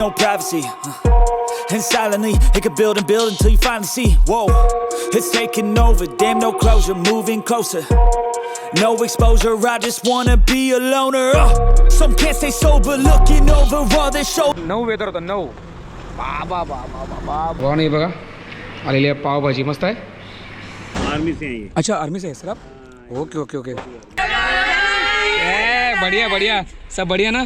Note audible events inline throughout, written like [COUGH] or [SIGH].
no privacy. uh. And silently, it could build and build until you finally see. Whoa, it's taking over. Damn, no closure, moving closer. No exposure, I just wanna be a loner. uh. Some can't stay sober, looking over all their shoulders. नऊ weather होतं नऊ बाबा बाबा बाबा भावा नाही बघा आलेली आहे पावभाजी मस्त आहे आर्मी से हैं ये अच्छा आर्मी से है सर आप ओके ओके ओके ए, बढ़िया बढ़िया। सब बढ़िया ना?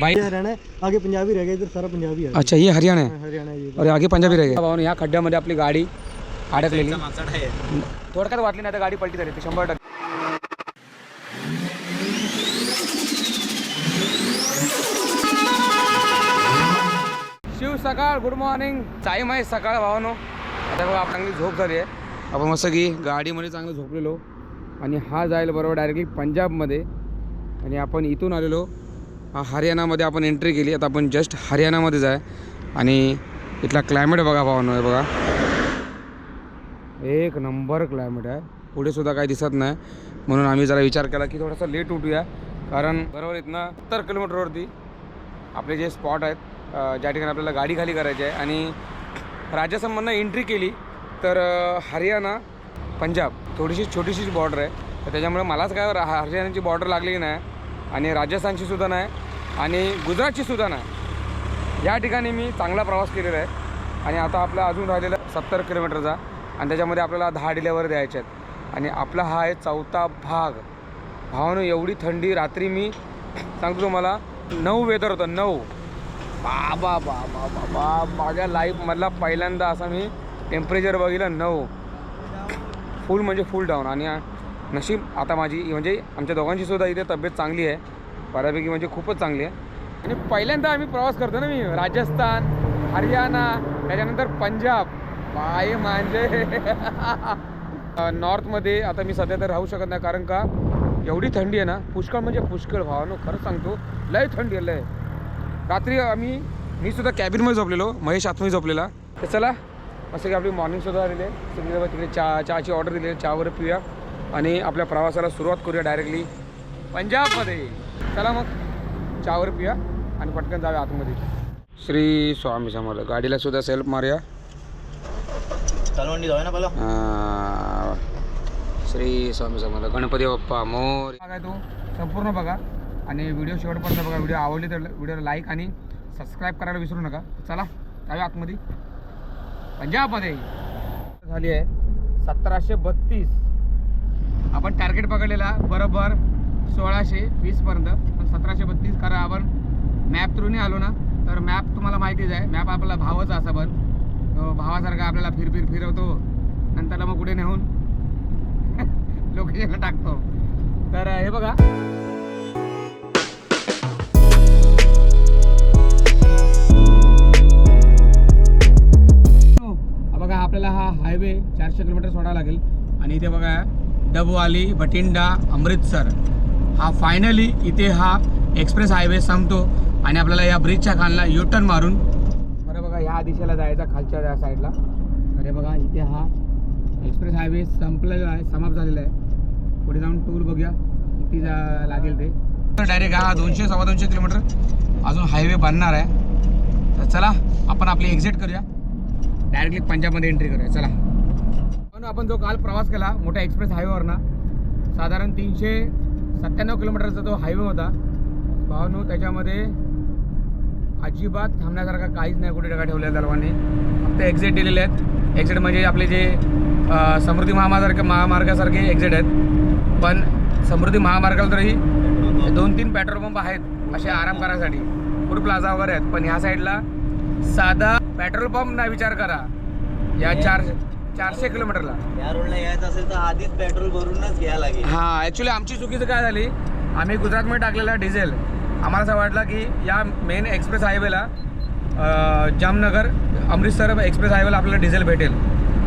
भाई। हरियाणा है आगे पंजाबी रह गए इधर सारा पंजाबी है अच्छा ये हरियाणा आहे हरियाणा अरे आगे पंजाबी रह गए? ह्या खड्ड्यामध्ये आपली गाडी अडकलेली थोडक्यात वाटली नाही तर गाडी पलटी झाली ती शंभर टक्के। शिव सकाळ गुड मॉर्निंग टाईम आहे सकाळ भावानो। आता बघा आपली चांगली झोप झाली आहे. आपण मस्त की गाडीमध्ये चांगलं झोपलेलो. आणि हा जायला बरोबर डायरेक्टली पंजाबमध्ये. आणि आपण इथून आलेलो. हरियाणामध्ये आपण एंट्री केली. आता आपण जस्ट हरियाणामध्येच आहे. आणि इथला क्लायमेट बघा भावानो आहे बघा. एक नंबर क्लायमेट आहे. पुढेसुद्धा काही दिसत नाही. म्हणून आम्ही जरा विचार केला की थोडासा लेट उठूया. कारण बरोबर इथनं सत्तर किलोमीटरवरती आपले जे स्पॉट आहेत ज्या ठिकाणी आपल्याला गाडी खाली करायची आहे. आणि राजस्थानमधनं एंट्री केली तर हरियाणा पंजाब थोडीशी छोटीशी बॉर्डर आहे. तर त्याच्यामुळे मलाच काय हरियाणाची बॉर्डर लागलेली नाही आणि राजस्थानची सुद्धा नाही आणि गुजरातची सुद्धा नाही. या ठिकाणी मी चांगला प्रवास केलेला आहे. आणि आता आपला अजून राहिलेला सत्तर किलोमीटरचा आणि त्याच्यामध्ये आपल्याला दहा डिलेवर द्यायचे आहेत. आणि आपला हा आहे चौथा भाग. भावानं एवढी थंडी रात्री मी सांगतो तुम्हाला नऊ वेदर होतं नऊ. बाबा बाबा बाबा माझ्या लाईफमधला पहिल्यांदा असा मी टेम्परेचर बघितलं नऊ. फुल म्हणजे फुल डाऊन आणि नशीब आता माझी म्हणजे आमच्या दोघांची सुद्धा इथे तब्येत चांगली आहे. बऱ्यापैकी म्हणजे खूपच चांगली आहे. आणि पहिल्यांदा आम्ही प्रवास करतो ना मी राजस्थान हरियाणा त्याच्यानंतर पंजाब. बाय म्हणजे [LAUGHS] नॉर्थमध्ये आता मी सध्या तर राहू शकत नाही कारण का? एवढी थंडी आहे ना पुष्कळ म्हणजे पुष्कळ. भावानो खरंच सांगतो लय थंडी आहे लय. रात्री आम्ही मी सुद्धा कॅबिनमध्ये झोपलेलो महेश आतमध्ये झोपलेला. तर चला मस्त की आपली मॉर्निंगसुद्धा आलेली आहे. तिकडे चहा चहाची ऑर्डर दिली आहे चहावर पिऊया. आणि आपल्या प्रवासाला सुरुवात करूया डायरेक्टली पंजाबमध्ये. चला मग चहावर पिऊया आणि पटकन जाऊया आतमध्ये. श्री स्वामी समर्थ गाडीला सुद्धा सेल्फ मारूया. ना श्री स्वामी समर्थ गणपती बाप्पा मोर. बघा तो संपूर्ण बघा. आणि व्हिडिओ शेवटपर्यंत बघा. व्हिडिओ आवडली तर व्हिडिओला लाईक आणि सबस्क्राईब करायला विसरू नका. चला जाऊया आतमध्ये. पंजाबमध्ये. झाली आहे सतराशे बत्तीस. आपण टार्गेट पकडलेला बरोबर सोळाशे वीसपर्यंत पण सतराशे बत्तीस कारण आपण मॅप थ्रूने आलो ना तर मॅप तुम्हाला माहितीच आहे. मॅप आपला भावच असा पण. तो भावासारखा आपल्याला फिर फिर फिरवतो. नंतरला मग कुठे नेऊन [LAUGHS] लोकेशनला टाकतो. तर हे बघा. बघा आपल्याला हा हायवे चारशे किलोमीटर सोडावा लागेल. आणि इथे बघा डबवाली बठिंडा अमृतसर. हा फायनली इथे हा एक्सप्रेस हायवे संपतो आणि आपल्याला या ब्रिजच्या खालला युटर्न मारून बरं बघा ह्या दिशेला जायचा खालच्या त्या साईडला अरे बघा इथे हा एक्सप्रेस हायवे संपलेला आहे समाप्त झालेला आहे. पुढे जाऊन टूर बघूया किती जा लागेल ते. डायरेक्ट हा दोनशे सव्वा दोनशे किलोमीटर अजून हायवे बनणार आहे. तर चला आपण आपली एक्झिट करूया. डायरेक्टली पंजाबमध्ये एंट्री करूया. चला. आपण जो काल प्रवास केला मोठ्या एक्सप्रेस हायवेवरनं साधारण तीनशे सत्त्याण्णव किलोमीटरचा तो हायवे होता भावनो त्याच्यामध्ये अजिबात थांबण्यासारखा काहीच नाही कुठे टका ठेवलेल्या सर्वांनी. फक्त एक्झिट दिलेले आहेत. एक्झिट म्हणजे आपले जे समृद्धी महामार्ग महामार्गासारखे एक्झिट आहेत. पण समृद्धी महामार्गाला तरी दोन तीन पेट्रोल पंप आहेत असे आराम करायसाठी. फूड प्लाझा वगैरे आहेत. पण ह्या साईडला साधा पेट्रोल पंप नाही विचार करा. या चार चारशे किलोमीटरला. या रोडला यायचं असेल तर आधीच पेट्रोल भरूनच घ्यायला लागेल. हा ॲक्च्युली आमची चुकीचं काय झाली? आम्ही गुजरातमध्ये टाकलेला डिझेल आम्हाला असं वाटलं की या मेन एक्सप्रेस हायवेला जामनगर अमृतसर एक्सप्रेस हायवेला आपल्याला डिझेल भेटेल.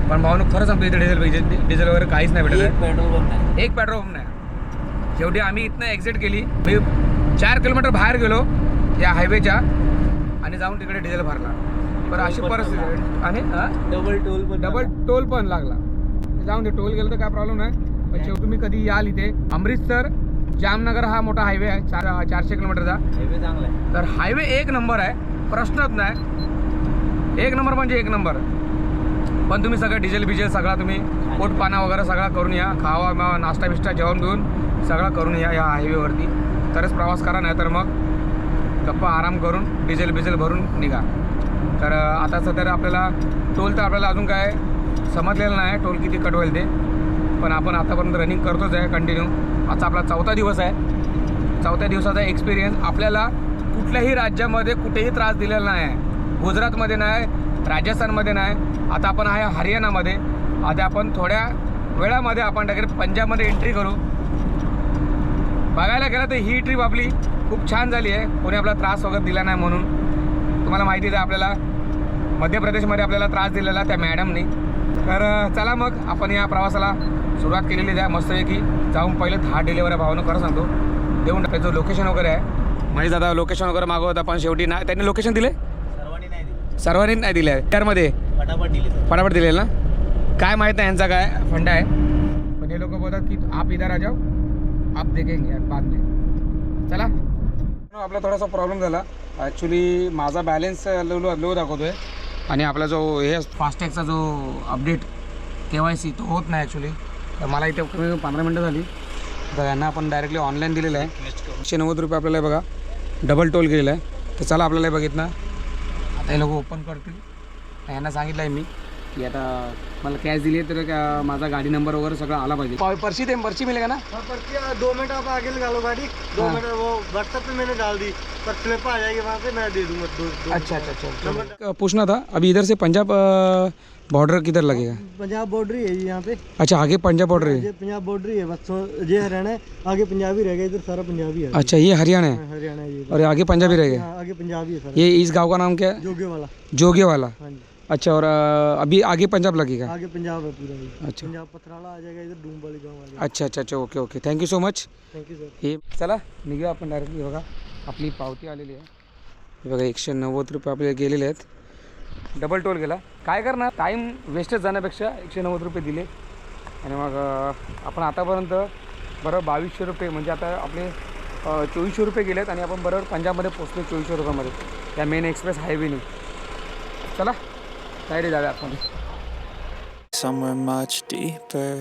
पण भाऊन खरंच आमच्या इथे डिझेल डिझेल वगैरे काहीच नाही एक पेट्रोल पंप नाही. एक पेट्रोल पंप नाही. शेवटी आम्ही इथनं एक्झिट केली. मी चार किलोमीटर बाहेर गेलो या हायवेच्या आणि जाऊन तिकडे डिझेल भरला. बरं अशी परिस्थिती आहे. आणि? डबल टोल पण डबल टोल पण लागला. जाऊन दे टोल गेलं तर काय प्रॉब्लेम नाही. पण शेवटी तुम्ही कधी याल इथे? अमृतसर जामनगर हा मोठा हायवे आहे चार चारशे किलोमीटरचा. हायवे चांगला आहे. तर हायवे एक नंबर आहे प्रश्नच नाही. एक नंबर म्हणजे एक नंबर. पण तुम्ही सगळं डिझेल बिझेल सगळा तुम्ही पोटपाना वगैरे सगळा करून या. खावा बिवा नाश्ता बिष्टा जेवण घेऊन सगळं करून या या हायवेवरती तरच प्रवास करा नाही तर मग गप्पा आराम करून डिझेल बिझेल भरून निघा. तर आता सध्या आपल्याला टोल तर आपल्याला अजून काय समजलेलं नाही टोल किती कट होईल ते. पण आपण आतापर्यंत रनिंग करतोच आहे कंटिन्यू आजचा आपला चौथा दिवस आहे. चौथ्या दिवसाचा एक्सपिरियन्स आपल्याला कुठल्याही राज्यामध्ये कुठेही त्रास दिलेला नाही. आहे गुजरातमध्ये नाही राजस्थानमध्ये नाही. आता आपण आहे हरियाणामध्ये. आता आपण थोड्या वेळामध्ये आपण डायरेक्ट पंजाबमध्ये एंट्री करू. बघायला गेलं तर ही ट्रीप आपली खूप छान झाली आहे. कोणी आपला त्रास वगैरे दिला नाही म्हणून. तुम्हाला माहितीच आहे आपल्याला मध्य प्रदेशमध्ये आपल्याला त्रास दिलेला त्या मॅडमनी तर चला मग आपण या प्रवासाला सुरुवात केलेली आहे. मस्तपैकी जाऊन पहिले दहा डिलेवरी भावानं खरं सांगतो. देऊन टाकायचं लोकेशन वगैरे आहे माहीत आता लोकेशन वगैरे मागवत आपण शेवटी ना त्यांनी लोकेशन दिले? सर्वांनी नाही दिली. सर्वांनी नाही दिले. त्यामध्ये? फटाफट दिली फटाफट दिलेलं ना? काय माहीत नाही यांचा काय फंडा आहे. पण हे लोक बोलतात की आप इधर आ जाओ आप देखेंगे यार बाद में चला. आपला थोडासा प्रॉब्लेम झाला. ॲक्च्युली माझा बॅलेन्स लो लो दाखवतोय. आणि आपला जो हे फास्टॅगचा जो अपडेट के वाय सी तो होत नाही ॲक्च्युली तर मला इथे कमी पंधरा मिनटं झाली. तर यांना आपण डायरेक्टली ऑनलाईन दिलेलं आहे. एकशे नव्वद रुपये आपल्याला हे बघा डबल टोल केलेला आहे. तर चला आपल्याला बघितलं. आता हे लोक ओपन करतील. यांना सांगितलं आहे मी. की आता मला कॅश दिली तर का- माझा गाडी नंबर वगैरे सगळं आला पाहिजे. पर्ची ते पर्ची मिळेल ना? हाँ पर्ची आ, दो मिनट आप आगे लगा लो गाड़ी. दो हाँ। मिनट वो व्हाट्सएप पे मैंने डाल दी. पर स्लिप आ जाएगी वहाँ पे मैं दे दूँगा दो, दो अच्छा अच्छा अच्छा पूछना था अभी इधर से पंजाब बॉर्डर किधर लगेगा? पंजाब बॉर्डर ही है जी यहाँ पे। अच्छा आगे पंजाब बॉर्डर है ये पंजाब बॉर्डर ही है बस ये हरियाणा है आगे पंजाबी रह गया इधर सारा पंजाबी है। अच्छा ये हरियाणा है? हरियाणा ये और आगे पंजाबी रह गया? हाँ, आगे पंजाबी है सारा। ये इस गाँव का नाम क्या है? जोगे वाला जोगे वाला हाँ जी। अच्छा और अ, अभी आगे पंजाब लगेगा? आगे पंजाब है पूरा ये। अच्छा। पंजाब पथराला आ जाएगा इधर डूम वाले गाँव वाले। अच्छा अच्छा अच्छा okay okay thank you so much thank you sir हे चला निघूया आपण डायरेक्टली बघा आपली पावती आलेली आहे. हे बघा एकशे नव्वद रुपये आपले गेलेले आहेत. डबल टोल गेला. काय करणार? टाईम वेस्टच जाण्यापेक्षा एकशे नव्वद रुपये दिले. आणि मग अं, आपण आतापर्यंत बरोबर बावीसशे रुपये म्हणजे आता आपले अं, चोवीसशे रुपये गेलेत आणि आपण बरोबर पंजाबमध्ये पोचलो चोवीसशे रुपयामध्ये. या मेन एक्सप्रेस हायवेने चला. साईडे जाऊया आपण. Somewhere much deeper.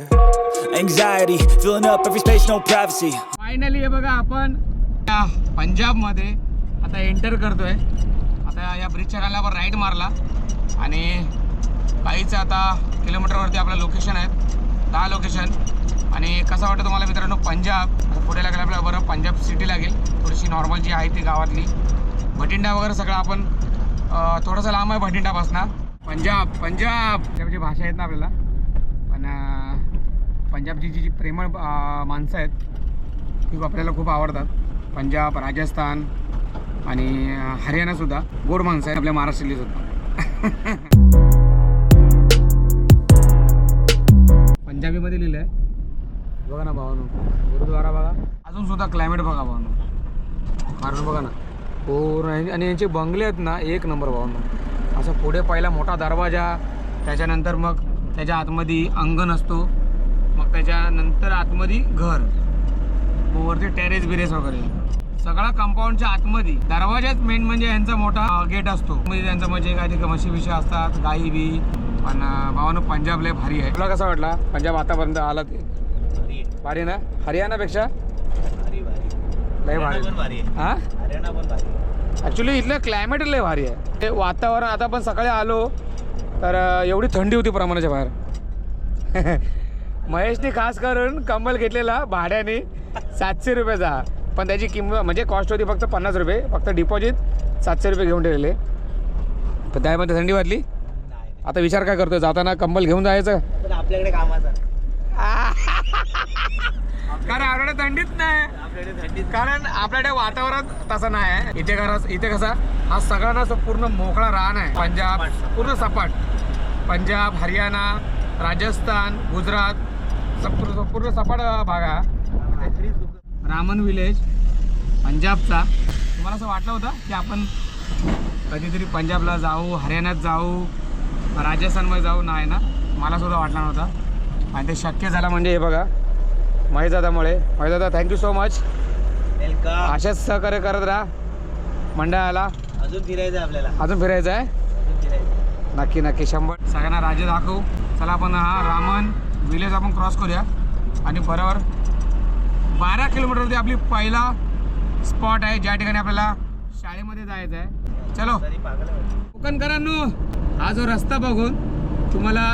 Anxiety filling up every space, no privacy. Finally हे बघा आपण या पंजाबमध्ये आता एंटर करतोय. आता या ब्रिजच्या खाल्यावर राईट मारला. आणि काहीच आता किलोमीटरवरती आपलं लोकेशन आहेत. दहा लोकेशन आणि कसं वाटतं तुम्हाला मित्रांनो पंजाब? आता पुढे लागेल आपल्याला बरं पंजाब सिटी लागेल. थोडीशी नॉर्मल जी आहे ती गावातली. भटिंडा वगैरे सगळं आपण अं, थोडंसं लांब आहे भटिंडापासनं. पंजाब पंजाब. पंजाबची भाषा आहेत ना आपल्याला. पण पंजाबची जी जी प्रेमळ माणसं आहेत ती आपल्याला खूप आवडतात. पंजाब राजस्थान आणि हरियाणासुद्धा गोड माणसं आहेत आपल्या महाराष्ट्रातली सुद्धा. [LAUGHS] पंजाबीमध्ये लिहिलं आहे बघा ना भावानो. गुरुद्वारा बघा. अजून सुद्धा क्लायमेट बघा भावानो. कारण बघा ना. पूर्ण आणि- आणि यांचे बंगले आहेत ना एक नंबर भावानो. असं पुढे पहिला मोठा दरवाजा त्याच्यानंतर मग त्याच्या आतमध्ये अंगण असतो मग त्याच्यानंतर आतमध्ये घर मग वरती टेरेस बिरेस वगैरे. सगळा कंपाऊंडच्या आतमध्ये. दरवाजाच मेन म्हणजे यांचा मोठा गेट असतो. म्हणजे त्यांचं म्हणजे काय ते म्हशी बिशी असतात गाई बी. पण भावानो पंजाब लय भारी आहे. तुला कसा वाटला? पंजाब आतापर्यंत आला ते? भारी. ना? हरियाणापेक्षा? लय भारी. हा? हरियाणा पण भारी. ॲक्च्युली इथलं क्लायमेट लय भारी आहे. ते वातावरण आता पण सकाळी आलो तर एवढी थंडी होती प्रमाणाच्या बाहेर. [LAUGHS] महेशने खास करून कंबल घेतलेला भाड्याने सातशे रुपयाचा. पण त्याची किंमत म्हणजे कॉस्ट होती फक्त पन्नास रुपये फक्त डिपॉझिट सातशे रुपये घेऊन ठेवलेले. पण त्यामध्ये थंडी वाटली. आता विचार काय करतोय? जाताना कंबल घेऊन जायचं. आपल्याकडे कामाचा [LAUGHS] कारण आपल्याकडे थंडीच नाही. कारण आपल्याकडे वातावरण तसं नाही आहे. इथे करा इथे कसा हा सगळ्यांना असं पूर्ण मोकळा रान आहे. पंजाब पूर्ण सपाट. पंजाब हरियाणा राजस्थान गुजरात पूर्ण पूर्ण सपाट भाग आहे. रामन विलेज पंजाबचा. तुम्हाला असं वाटलं होतं की आपण कधीतरी पंजाबला जाऊ हरियाणात जाऊ राजस्थानमध्ये जाऊ? नाही ना. मला सुद्धा वाटला नव्हता. आणि ते शक्य झालं म्हणजे हे बघा. महेशदादामुळे. महेशदादा thank you so much welcome अशाच सहकार्य करत राहा. मंडळाला. अजून फिरायचं आहे आपल्याला. अजून फिरायचं आहे? अजून फिरायचं नक्की नक्की. शंभर. सगळ्यांना राज्य दाखवू. चला आपण हा रामन विलेज आपण क्रॉस करूया. आणि बरोबर बारा किलोमीटरवरती आपली पहिला स्पॉट आहे. ज्या ठिकाणी आपल्याला शाळेमध्ये जायचं आहे. चलो. तरी पागल आहे. कोकणकरांनो हा जो रस्ता बघून तुम्हाला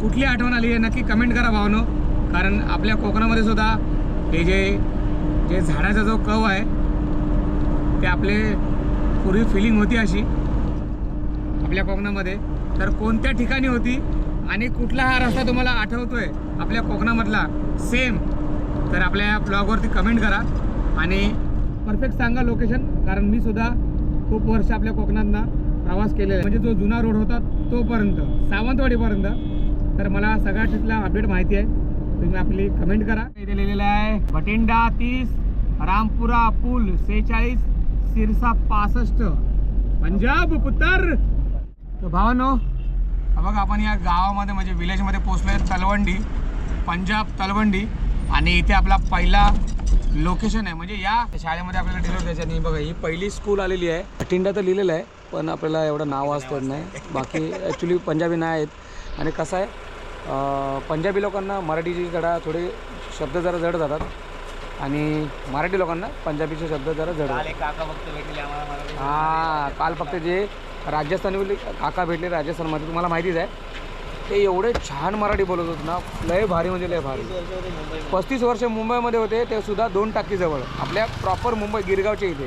कुठली आठवण आली आहे? नक्की कमेंट करा भावनो. कारण आपल्या कोकणामध्ये सुद्धा हे जे जे झाडाचा जो कव आहे ते आपले पूर्वी फिलिंग होती अशी. आपल्या कोकणामध्ये. तर कोणत्या ठिकाणी होती आणि कुठला हा रस्ता तुम्हाला आठवतो आहे आपल्या कोकणामधला. सेम तर आपल्या या ब्लॉगवरती कमेंट करा. आणि परफेक्ट सांगा लोकेशन कारण मी सुद्धा खूप वर्ष आपल्या कोकणातनं प्रवास केलेला आहे. म्हणजे जो जुना रोड होता तोपर्यंत सावंतवाडीपर्यंत. तर मला सगळ्या तिथला अपडेट माहिती आहे. तुम्ही आपली कमेंट करा. इथे लिहिलेलं आहे बठिंडा तीस रामपुरा पूल सेहेचाळीस सिरसा पासष्ट. पंजाब पुतर तर भावानो बघा आपण या गावामध्ये म्हणजे विलेजमध्ये पोचलोय तलवंडी पंजाब तलवंडी. आणि इथे आपला पहिला लोकेशन आहे. म्हणजे या शाळेमध्ये आपल्याला डिलिव्हर द्यायचं नाही बघा ही पहिली स्कूल आलेली आहे. भटिंडा तर लिहिलेलं आहे पण आपल्याला एवढं नाव वाचता नाही. बाकी ॲक्च्युली पंजाबी नाही आहेत. आणि कसं आहे पंजाबी लोकांना मराठीची जरा थोडे शब्द जरा जड जातात. आणि मराठी लोकांना पंजाबीचे शब्द जरा जड हा काल फक्त जे राजस्थानमध्ये काका भेटले राजस्थानमध्ये तुम्हाला माहितीच आहे. ते एवढे छान मराठी बोलत होते ना लय भारी म्हणजे लय भारी. पस्तीस वर्ष मुंबईमध्ये होते ते सुद्धा दोन टाकीजवळ आपल्या प्रॉपर मुंबई गिरगावच्या इथे.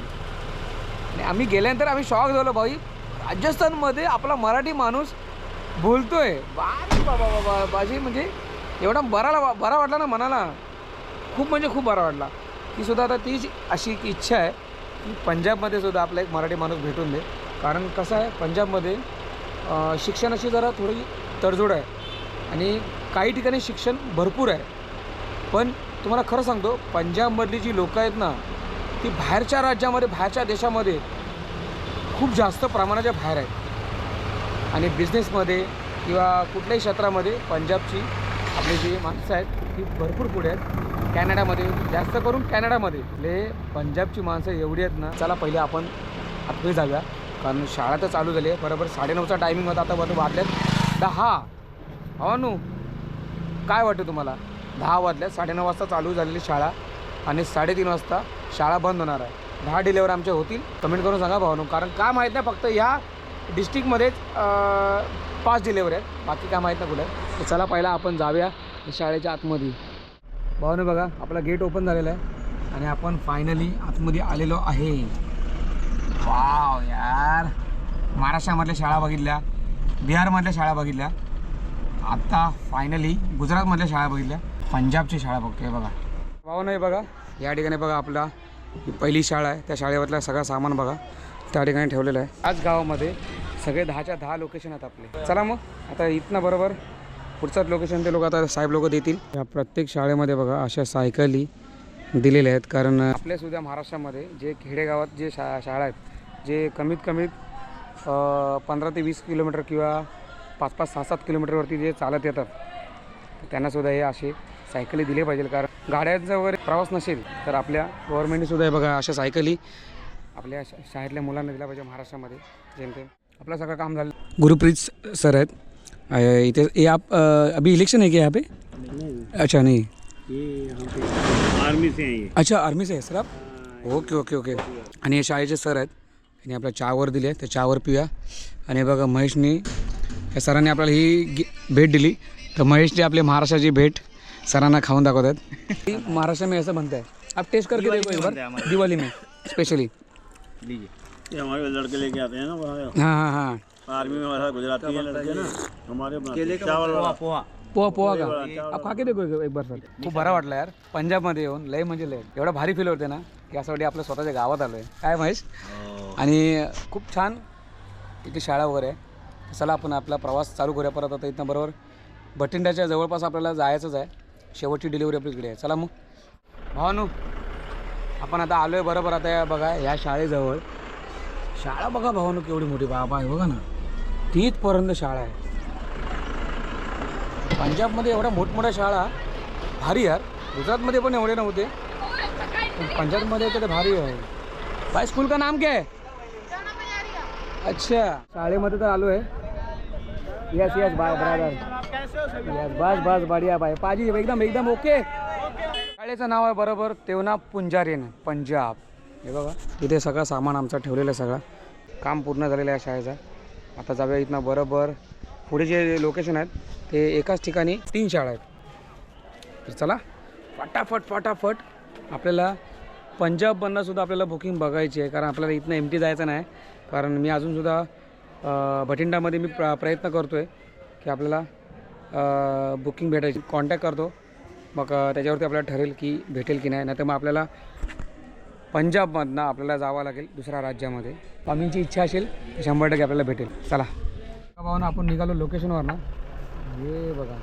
आणि आम्ही गेल्यानंतर आम्ही शॉक झालो भाई. राजस्थानमध्ये आपला मराठी माणूस बोलतोय. बारी बाबा बाबा बाजी म्हणजे एवढा बरा बरा वाटला ना मनाला. खूप म्हणजे खूप बरा वाटला. की सुद्धा आता तीच अशी एक इच्छा आहे की पंजाबमध्ये सुद्धा आपला एक मराठी माणूस भेटून दे. कारण कसं आहे पंजाबमध्ये शिक्षणाची जरा थोडी तडजोड आहे. आणि काही ठिकाणी शिक्षण भरपूर आहे. पण तुम्हाला खरं सांगतो पंजाबमधली जी लोकं आहेत ना ती बाहेरच्या राज्यामध्ये बाहेरच्या देशामध्ये खूप जास्त प्रमाणाच्या बाहेर आहेत. आणि बिझनेसमध्ये किंवा कुठल्याही क्षेत्रामध्ये पंजाबची आपली जी माणसं आहेत ती भरपूर पुढे आहेत. कॅनडामध्ये जास्त करून कॅनडामध्ये. ले पंजाबची माणसं एवढी आहेत ना चला पहिले आपण आतमध्ये जाऊया. कारण शाळा तर चालू झाली आहे. बरोबर साडेनऊचा टायमिंग होता आता बरोबर वाजल्यात दहा. हो नू काय वाटतं तुम्हाला? दहा वाजल्यात साडेनऊ वाजता चालू झालेली शाळा आणि साडेतीन वाजता शाळा बंद होणार आहे. दहा डिलेवर आमच्या होतील. कमेंट करून सांगा भावनो कारण काय माहीत नाही फक्त ह्या डिस्ट्रिक्टमध्येच पाच डिलेवरी आहेत. बाकी काय माहीत ना कुठे. तर चला पहिला आपण जाऊया शाळेच्या आतमध्ये. भावने बघा आपला गेट ओपन झालेला आहे. आणि आपण फायनली आतमध्ये आलेलो आहे. वाव यार. महाराष्ट्रामधल्या शाळा बघितल्या बिहारमधल्या शाळा बघितल्या. आत्ता फायनली गुजरातमधल्या शाळा बघितल्या. पंजाबची शाळा बघतोय बघा. भाऊ नाही बघा. या ठिकाणी बघा आपला ही पहिली शाळा आहे. त्या शाळेवरला सगळं सामान बघा. त्या ठिकाणी ठेवलेलं आहे. आज गावामध्ये सगळे दहाच्या दहा लोकेशन आहेत आपले. चला मग आता इथनं बरोबर पुढचाच लोकेशन ते लोक आता साहेब लोक देतील. या प्रत्येक शाळेमध्ये बघा अशा सायकली दिलेल्या आहेत. कारण आपल्या सुद्धा महाराष्ट्रामध्ये जे खेडेगावात जे शा शाळा आहेत जे कमीत कमीत पंधरा ते वीस किलोमीटर किंवा पाच पाच सहा सात किलोमीटरवरती जे चालत येतात त्यांनासुद्धा हे असे सायकली दिले पाहिजे कारण गाड्यांचा वगैरे प्रवास नसेल तर आपल्या गव्हर्नमेंटने सुद्धा हे बघा अशा सायकली आपल्या शा- शाळेतल्या मुलांना दिल्या पाहिजे महाराष्ट्रामध्ये. जेमतेम आपलं सगळं काम झालं. गुरुप्रीत सर आहेत. अ, इथे ये आप अ, अभी इलेक्शन है क्या यहाँ पे? अच्छा नहीं. आर्मी से हैं ये. अच्छा आर्मी से आहे सर आप? ओके ओके ओके आणि हे शाळेचे सर आहेत. त्यांनी आपल्या चहावर दिली आहे त्या चहावर पिऊया. आणि बघा महेशनी या सरांनी आपल्याला ही गी- भेट दिली. तर महेशने आपली महाराष्ट्राची भेट सरांना खाऊन दाखवतात [LAUGHS] महाराष्ट्र में ऐसा बनता है. आप टेस्ट करके देखो एक बार. दिवाली में स्पेशली ये हमारे लड़के लेके आते हैं ना वहाँ। हाँ हाँ हाँ। आर्मी में हमारा गुजराती है लड़के ना। हमारे हैं। चावल वाला। पोहा। पोहा पोहा का? आप खा के देखो एक- बार सर। खूप बरा वाटला यार पंजाबमध्ये येऊन लय म्हणजे लय. एवढा भारी फील होते ना की असं वाटते आपल्या स्वतःच्या गावात आलोय. काय महेश? आणि खूप छान इथे शाळा वगैरे आहे. चला आपण आपला प्रवास चालू करूया परत आता इथनं बरोबर. भटिंड्याच्या जवळपास आपल्याला जायचंच आहे. शेवटची डिलिव्हरी आपली इकडे आहे. चला मग. भावानू आपण आता आलो आहे बरोबर आता या बघा या शाळेजवळ. शाळा बघा भावानू केवढी मोठी बाबा आहे बघा ना. तिथपर्यंत शाळा आहे. पंजाबमध्ये एवढ्या मोठमोठ्या शाळा भारी यार. गुजरातमध्ये पण एवढे नव्हते. पण पंजाबमध्ये तर भारी आहे. भाई स्कूल का नाम क्या? है अच्छा. शाळेमध्ये तर आलो आहे यस यस बा ब्रादर यस बस बस बढिया बाय पाजी एकदम एकदम ओके शाळेचं नाव आहे बरोबर तेवना पुंजारीन पंजाब. हे बघा इथे सगळं सामान आमचं ठेवलेलं आहे सगळं. काम पूर्ण झालेलं आहे शाळेचं. आता जाऊया इथनं बरोबर. पुढे जे लोकेशन आहेत ते एकाच ठिकाणी तीन शाळा आहेत. तर चला फटाफट फटाफट आपल्याला पंजाबमधनं सुद्धा आपल्याला बुकिंग बघायची आहे. कारण आपल्याला इथनं एम टी जायचं नाही. कारण मी अजूनसुद्धा भटिंडामध्ये मी प्र प्रयत्न करतो आहे की आपल्याला बुकिंग भेटायची. कॉन्टॅक्ट करतो. मग त्याच्यावरती आपल्याला ठरेल की भेटेल की नाही. नाहीतर मग आपल्याला पंजाबमधनं आपल्याला जावं लागेल दुसऱ्या राज्यामध्ये. आम्हीची इच्छा असेल तर शंभर टक्के आपल्याला भेटेल. चला. भाऊन आपण निघालो लोकेशनवर ना हे बघा.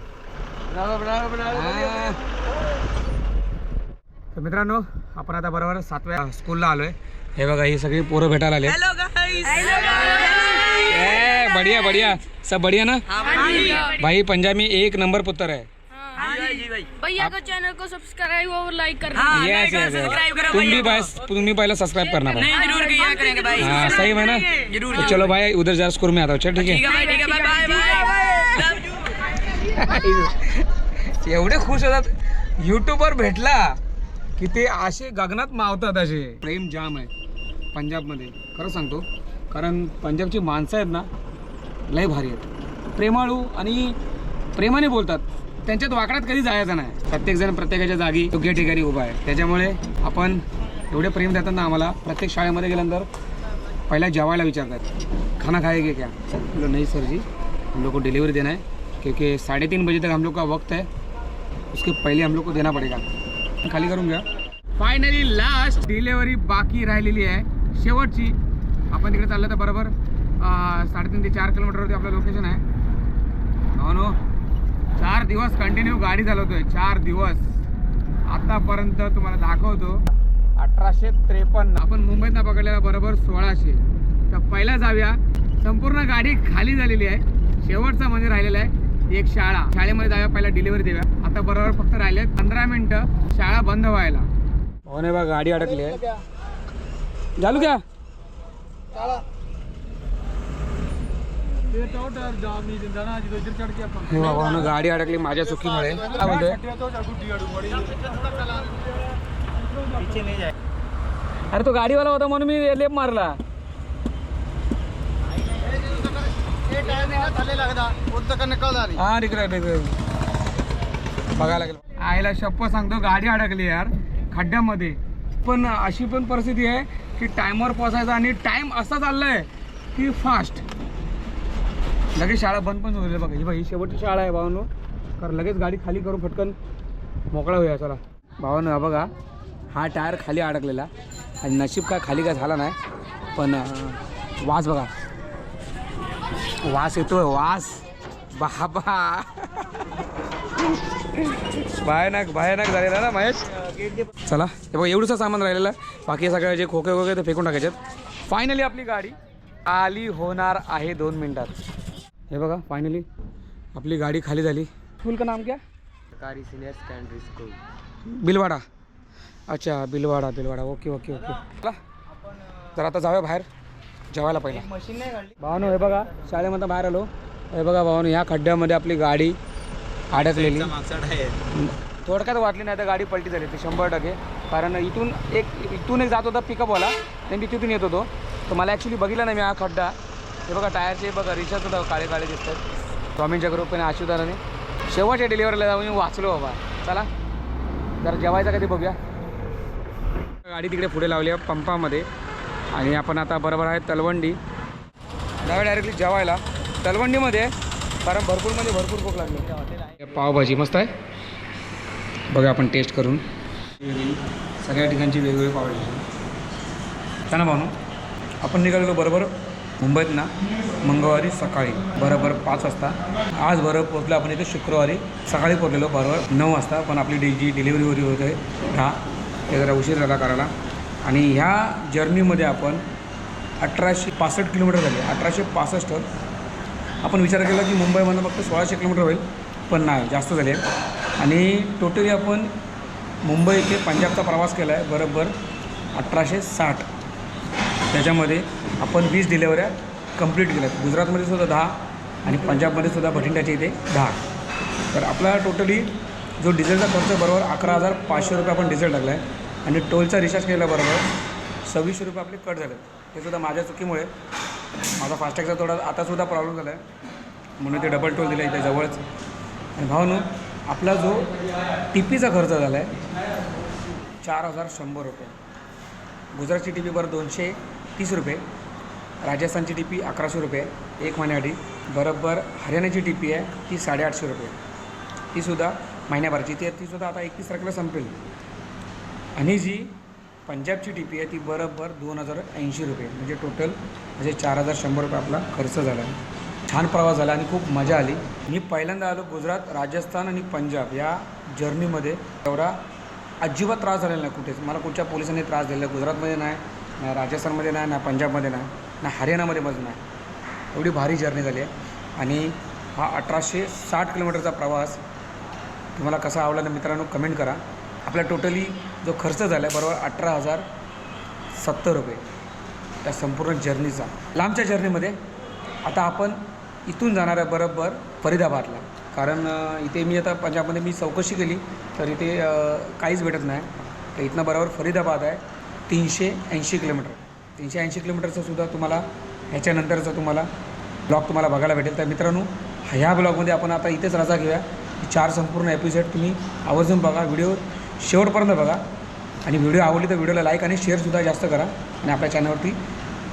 तर मित्रांनो आपण आता बरोबर सातव्या स्कूलला आलोय. हे बघा ही सगळी पोरं भेटायला आले ए बढ़िया बढ़िया. सब बढ़िया ना? भाई पंजाबी एक नंबर पुत्र है भैया का चैनल को सब्सक्राइब और लाइक यस यस तुम भी बस तुम भी पहले सब्सक्राइब करना भाई जरूर किया करेंगे भाई। हाँ सही है ना? तो चलो भाई उधर जा स्कूल में आता हूँ चल ठीक है? भाई ठीक है बाय बाय [LAUGHS] एवढे खुश होतात. युट्यूबवर भेटला की ते असे गगनात मावतात असे. प्रेम जाम आहे पंजाबमध्ये. खरं सांगतो कारण पंजाबची माणसं आहेत ना लय भारी आहेत. प्रेमाळू आणि प्रेमाने बोलतात. त्यांच्यात वाकड्यात कधी जायचं नाही. प्रत्येकजण प्रत्येकाच्या जागी योग्य ठिकाणी उभा आहे. त्याच्यामुळे आपण एवढे प्रेम देतात ना आम्हाला प्रत्येक शाळेमध्ये गेल्यानंतर पहिल्या जेवायला विचारतात. खाना खाएंगे क्या? बोलो नाही सर जी हम लोग को डिलीवरी देना है क्योंकि साढ़े तीन बजे तक हम लोग का वक्त है उसके पहले हम लोग को देना पड़ेगा। खाली करून घ्या फायनली लास्ट डिलेवरी बाकी राहिलेली आहे. शेवटची. आपण तिकडे चाललं तर बरोबर साडेतीन ते चार किलोमीटरवरती आपलं लोकेशन आहे. हो नो चार दिवस कंटिन्यू गाडी चालवतोय चार दिवस. आतापर्यंत तुम्हाला दाखवतो अठराशे त्रेपन्न. आपण मुंबईतनं पकडलेला बरोबर सोळाशे. तर पहिला जाऊया संपूर्ण गाडी खाली झालेली आहे. शेवटचा म्हणजे राहिलेला आहे एक शाळा. शाळेमध्ये जाऊया पहिला डिलिव्हरी देऊया आता बरोबर फक्त राहिले पंधरा मिनिटं शाळा बंद व्हायला. हो नाही बा गाडी अडकली आहे. झालू क्या? हे बाबा ना. गाडी अडकली माझ्या चुकीमुळे. काय म्हणतोय? अरे तो गाडीवाला होता म्हणून मी लेप मारला. हा तिकडे बघायला लागेल. आईला शप्प सांगतो गाडी अडकली यार खड्ड्यामध्ये. पण अशी पण परिस्थिती आहे की टायमवर पोचायचा आणि टाइम असा चाललाय की फास्ट लगेच शाळा बंद पण होईल बघा. ही बघा ही शेवटची शाळा आहे भावानो. कारण लगेच गाडी खाली करून फटकन मोकळा होऊया चला. भावानो हा बघा हा टायर खाली अडकलेला. आणि नशीब काय खाली काय झाला नाही पण वास बघा. वास येतोय वास. बाबा. भयानक भयानक झालेला ना महेश? चला हे बघा एवढंसं सामान राहिलेलं बाकी सगळं जे खोके वगैरे ते फेकून टाकायचे फायनली आपली गाडी आली होणार आहे दोन मिनटात. हे बघा फायनली आपली गाडी खाली झाली. स्कूल का नाम क्या? सरकारी सीनियर सेकेंडरी स्कूल बिलवाडा. अच्छा Bilwada Bilwada. Okay okay okay चला. तर आता जाऊया बाहेर. जेवायला पहिला. मशीन नाही काढली. भावानो हे बघा शाळेमधून बाहेर आलो. हे बघा भावानो ह्या खड्ड्यामध्ये आपली गाडी अडकलेली. थोडक्यात वाटली नाही तर गाडी पलटी झाली. ती शंभर टक्के. कारण इथून एक इथून एक जात होता पिकअपवाला आणि मी तिथून येत होतो. तर मला ॲक्च्युली बघितला नाही मी हा खड्डा. हे बघा टायरचे बघा रिचार्ज सुद्धा काळे काळे दिसतात. स्वामींच्या कृपेने आशीर्वादाने. शेवटच्या डिलिव्हरीला जाऊन मी वाचलो बाबा. चला जरा जेवायचा कधी बघूया. गाडी तिकडे पुढे लावली आहे पंपामध्ये. आणि आपण आता बरोबर आहे तलवंडी. जाऊया डायरेक्टली जेवायला. तलवंडीमध्ये कारण भरपूर म्हणजे भरपूर भूक लागली. पावभाजी मस्त आहे. बघा आपण टेस्ट करून. सगळ्या ठिकाणची वेगवेगळी पावभाजी. ना भावनो आपण निघालेलो बरोबर मुंबईत ना मंगळवारी सकाळी बरोबर पाच वाजता. आज बरोबर पोचलो आपण इथे शुक्रवारी. सकाळी पोचलेलो बरोबर नऊ वाजता पण आपली डि जी डिलिव्हरी वरी होत. आहे दहा. ते जरा उशीर झाला करायला. आणि ह्या जर्नीमध्ये आपण अठराशे पासष्ट किलोमीटर झाले. अठराशे पासष्ट आपण विचार केला की मुंबईमधनं फक्त सोळाशे किलोमीटर होईल पण नाही जास्त झाले. आणि टोटली आपण मुंबई ते पंजाबचा प्रवास केला आहे बरोबर अठराशे साठ. त्याच्यामध्ये आपण वीस डिलेवऱ्या कंप्लीट केल्या आहेत गुजरातमध्ये सुद्धा दहा आणि पंजाबमध्ये सुद्धा भटिंडाच्या इथे दहा. तर आपला टोटली जो डिझेलचा खर्च बरोबर अकरा हजार पाचशे रुपये आपण डिझेल टाकला आहे आणि टोलचा रिचार्ज केल्याबरोबर सव्वीसशे रुपये आपले कट झाले हे सुद्धा माझ्या चुकीमुळे. माझा फास्टॅगचा थोडा आतासुद्धा प्रॉब्लेम झाला आहे म्हणून ते डबल टोल दिला इथे जवळच. आणि भावनो आपला जो टी पीचा खर्च झाला आहे चार हजार शंभर रुपये. गुजरातची टी पी बरं दोनशे तीस रुपये राजस्थानची टी पी अकराशे रुपये एक महिन्यासाठी बरोबर हरियाणाची टी पी आहे ती साडेआठशे रुपये. तीसुद्धा महिन्याभराची ती तीसुद्धा आता एकतीस तारखेला संपेल. आणि जी पंजाबची टी पी आहे ती बरोबर दोन हजार ऐंशी रुपये. म्हणजे टोटल म्हणजे चार हजार शंभर रुपये आपला खर्च झाला. छान प्रवास झाला आणि खूप मजा आली. मी पहिल्यांदा आलो गुजरात राजस्थान आणि पंजाब या जर्नीमध्ये एवढा अजिबात त्रास झालेला नाही कुठेच. मला कुठच्या पोलिसांनी त्रास दिलेला गुजरातमध्ये नाही. ना राजस्थानमध्ये नाही ना पंजाबमध्ये नाही ना हरियाणामध्ये मध्ये नाही एवढी भारी जर्नी झाली आहे. आणि हा अठराशे साठ किलोमीटरचा प्रवास तुम्हाला कसा आवडला ना मित्रांनो कमेंट करा. आपला टोटली जो खर्च झाला आहे बरोबर अठरा हजार सत्तर रुपये. त्या संपूर्ण जर्नीचा लांबच्या जर्नीमध्ये आता आपण इथून जाणार आहे बरोबर फरीदाबादला. कारण इथे मी आता पंजाबमध्ये मी चौकशी केली तर इथे काहीच भेटत नाही. तर इथनं बरोबर फरीदाबाद आहे. तीनशे ऐंशी किलोमीटर. तीनशे ऐंशी किलोमीटरचं सुद्धा तुम्हाला ह्याच्यानंतरचं तुम्हाला ब्लॉग तुम्हाला बघायला भेटेल. तर मित्रांनो ह्या ब्लॉगमध्ये आपण आता इथेच रजा घेऊया. चार संपूर्ण एपिसोड तुम्ही आवर्जून बघा व्हिडिओ शेवटपर्यंत बघा. आणि व्हिडिओ आवडली तर व्हिडिओला लाईक आणि शेअरसुद्धा जास्त करा. आणि आपल्या चॅनलवरती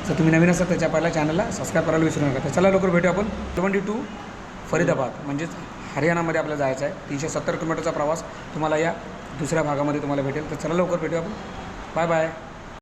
जर तुम्ही नवीन असाल त्याच्या पहिल्या चॅनलला सबस्क्राईब करायला विसरू नका. तर चला लवकर भेटू आपण. ट्वेंटी टू फरीदाबाद म्हणजेच हरियाणामध्ये आपल्याला जायचं आहे. तीनशे सत्तर किलोमीटरचा प्रवास तुम्हाला या दुसऱ्या भागामध्ये तुम्हाला भेटेल. तर चला लवकर भेटू आपण. Bye bye